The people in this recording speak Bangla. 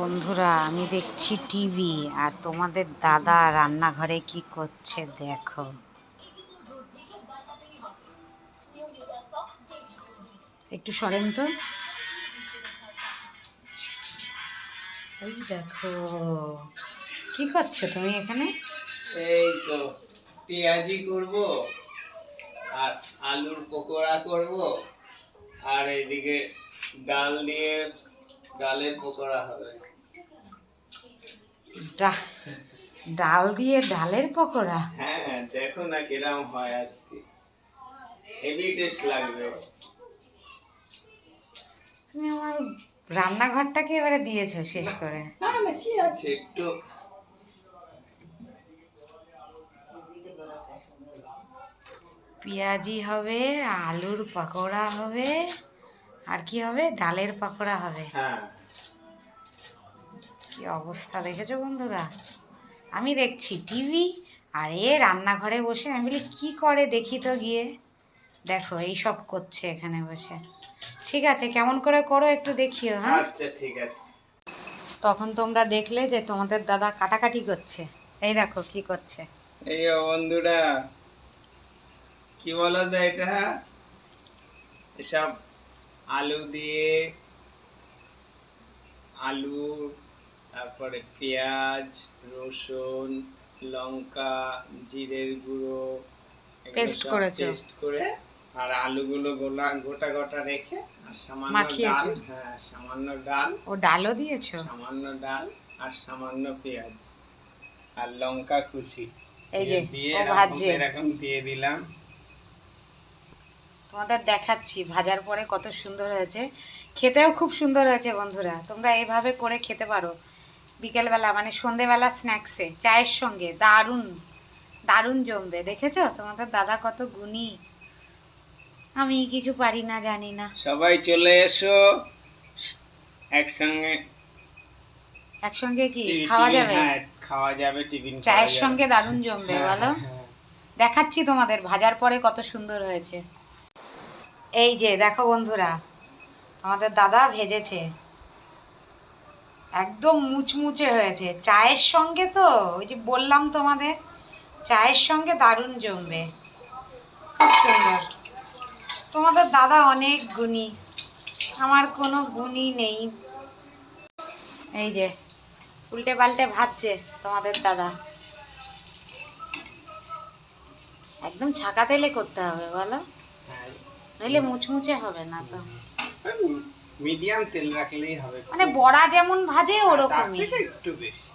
বন্ধুরা, আমি দেখছি টিভি আর তোমাদের দাদা রান্নাঘরে কি করছে দেখো। একটু সরেন তো। এই দেখো, কি করছ তুমি এখানে? এই তো, পেঁয়াজি করব আর আলুর পকোড়া করব আর এদিকে ডাল দিয়ে ডালের পকোড়া হবে। ডাল দিয়ে ডালের পকোড়া? হ্যাঁ দেখো না কিরম হয় আজকে। হেভি টেস্ট লাগবে। তুমি আমার রান্নাঘরটাকে এবারে দিয়েছ শেষ করে? না না কি আছে? একটু পেঁয়াজি হবে আলুর পকোড়া হবে। আর কি হবে? ডালের পকোড়া হবে। হ্যাঁ। কি অবস্থা দেখেছ বন্ধুরা? আমি দেখছি টিভি আর এ রান্নাঘরে বসে। আমি বলি কী করে দেখি তো গিয়ে? দেখো এই সব করছে এখানে বসে। ঠিক আছে কেমন করে করো একটু দেখিও হ্যাঁ? আচ্ছা ঠিক আছে। তখন তোমরা দেখলে যে তোমাদের দাদা কাটাকাটি করছে। এই দেখো কি করছে। এই বন্ধুরা কি বলো এটা? এসব আলু দিয়ে আলু তারপরে পেঁয়াজ রসুন লঙ্কা জিরের গুঁড়ো Paste করেছ? পেস্ট করে আর আলুগুলো গোলা গোটা গোটা রেখে আর সামান্য? ডাল হ্যাঁ সামান্য ডাল ও ডালও দিয়েছ সামান্য ডাল আর সামান্য পেঁয়াজ আর লঙ্কা কুচি এই যে দিয়ে এরকম দিয়ে দিলাম তোমাদের দেখাচ্ছি ভাজার পরে কত সুন্দর হয়েছে। খেতেও খুব সুন্দর হয়েছে বন্ধুরা তোমরা এইভাবে করে খেতে পারো। বিকেলবেলা মানে সন্ধেবেলা স্ন্যাক্সে চায়ের সঙ্গে দারুণ দারুণ জমবে দেখেছ? তোমাদের দাদা কত গুণী। আমি কিছু পারি না জানি না। সবাই চলে এসো একসঙ্গে একসঙ্গে কি? খাওয়া যাবে? হ্যাঁ খাওয়া যাবে টিফিন চায়ের সঙ্গে দারুণ জমবে হ্যাঁ, বলো। হ্যাঁ, দেখাচ্ছি তোমাদের ভাজার পরে কত সুন্দর হয়েছে। এই যে, দেখো বন্ধুরা, আমাদের দাদা ভেজেছে। একদম মুচমুচে হয়েছে। চায়ের সঙ্গে তো, ওই যে বললাম তোমাদের, চায়ের সঙ্গে দারুণ জমবে। খুব সুন্দর। তোমাদের দাদা অনেক গুণী। আমার কোনো গুণই নেই। এই যে, উল্টে পাল্টে ভাজছে তোমাদের দাদা। একদম ছাকা তেলে করতে হবে, বলো। নইলে মুচমুচে হবে না তো। মিডিয়াম তেল রাখলেই হবে। মানে বড়া যেমন ভাজে ওরকমই। একটু বেশি।